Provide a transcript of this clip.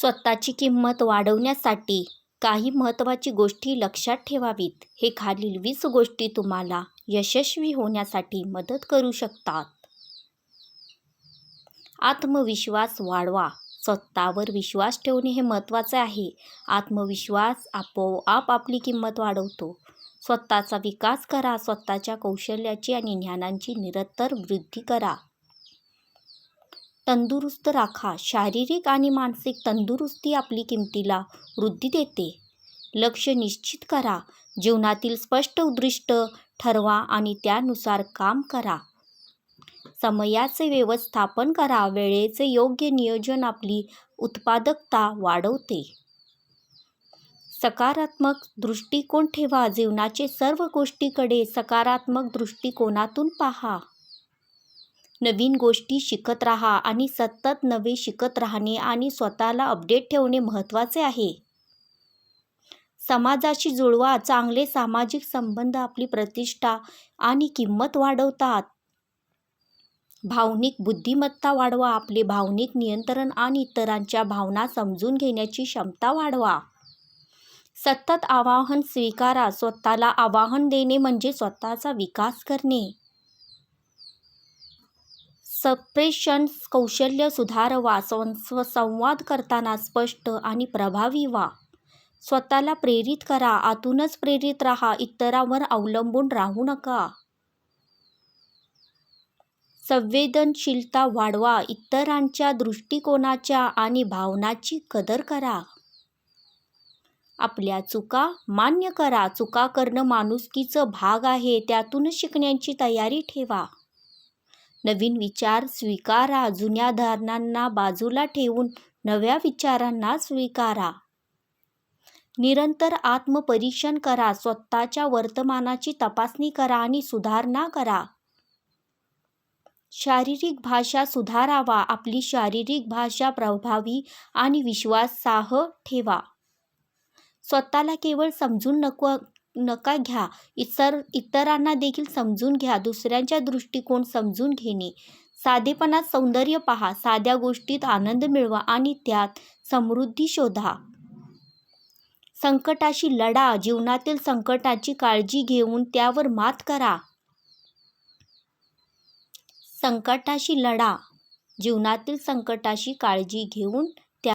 स्वतःची किंमत वाढवण्यासाठी काही महत्त्वाची गोष्टी लक्षात ठेवावीत. हे खालील वीस गोष्टी तुम्हाला यशस्वी होण्यासाठी मदत करू शकतात. आत्मविश्वास वाढवा. स्वतःवर विश्वास ठेवणे हे महत्त्वाचे आहे. आत्मविश्वास आपोआप आपली किंमत वाढवतो. स्वतःचा विकास करा. स्वतःच्या कौशल्याची आणि ज्ञानांची निरंतर वृद्धी करा. तंदुरुस्त राखा. शारीरिक आणि मानसिक तंदुरुस्ती आपली किमतीला वृद्धी देते. लक्ष निश्चित करा. जीवनातील स्पष्ट उद्दिष्ट ठरवा आणि त्यानुसार काम करा. समयाचे व्यवस्थापन करा. वेळेचे योग्य नियोजन आपली उत्पादकता वाढवते. सकारात्मक दृष्टिकोन ठेवा. जीवनाचे सर्व गोष्टीकडे सकारात्मक दृष्टिकोनातून पहा. नवीन गोष्टी शिकत राहा आणि सतत नवे शिकत राहणे आणि स्वतःला अपडेट ठेवणे महत्त्वाचे आहे. समाजाशी जुळवा चांगले सामाजिक संबंध आपली प्रतिष्ठा आणि किंमत वाढवतात. भावनिक बुद्धिमत्ता वाढवा आपले भावनिक नियंत्रण आणि इतरांच्या भावना समजून घेण्याची क्षमता वाढवा. सतत आवाहन स्वीकारा स्वतःला आवाहन देणे म्हणजे स्वतःचा विकास करणे. सप्रेशन्स कौशल्य सुधारवा सं संवाद करताना स्पष्ट आणि प्रभावी व्हा. स्वतःला प्रेरित करा आतूनच प्रेरित राहा इतरांवर अवलंबून राहू नका. संवेदनशीलता वाढवा इतरांच्या दृष्टिकोनाच्या आणि भावनाची कदर करा. आपल्या चुका मान्य करा चुका करणं माणुसकीचं भाग आहे त्यातूनच शिकण्याची तयारी ठेवा. नवीन विचार स्वीकारा जुन्या धारणांना बाजूला ठेवून नव्या विचारांना स्वीकारा. निरंतर आत्मपरीक्षण करा स्वतःच्या वर्तमानाची तपासणी करा आणि सुधारणा करा. शारीरिक भाषा सुधारावा आपली शारीरिक भाषा प्रभावी आणि विश्वासार्ह ठेवा. स्वतःला केवळ समजून नको नका घ्या. इतर इतरांना देखील समजून घ्या. दुसऱ्यांच्या दृष्टिकोन समजून घेणे. साधेपणात सौंदर्य पहा. साध्या गोष्टीत आनंद मिळवा आणि त्यात समृद्धी शोधा. संकटाशी लढा. जीवनातील संकटाची काळजी घेऊन त्यावर मात करा. संकटाशी लढा. जीवनातील संकटाशी काळजी घेऊन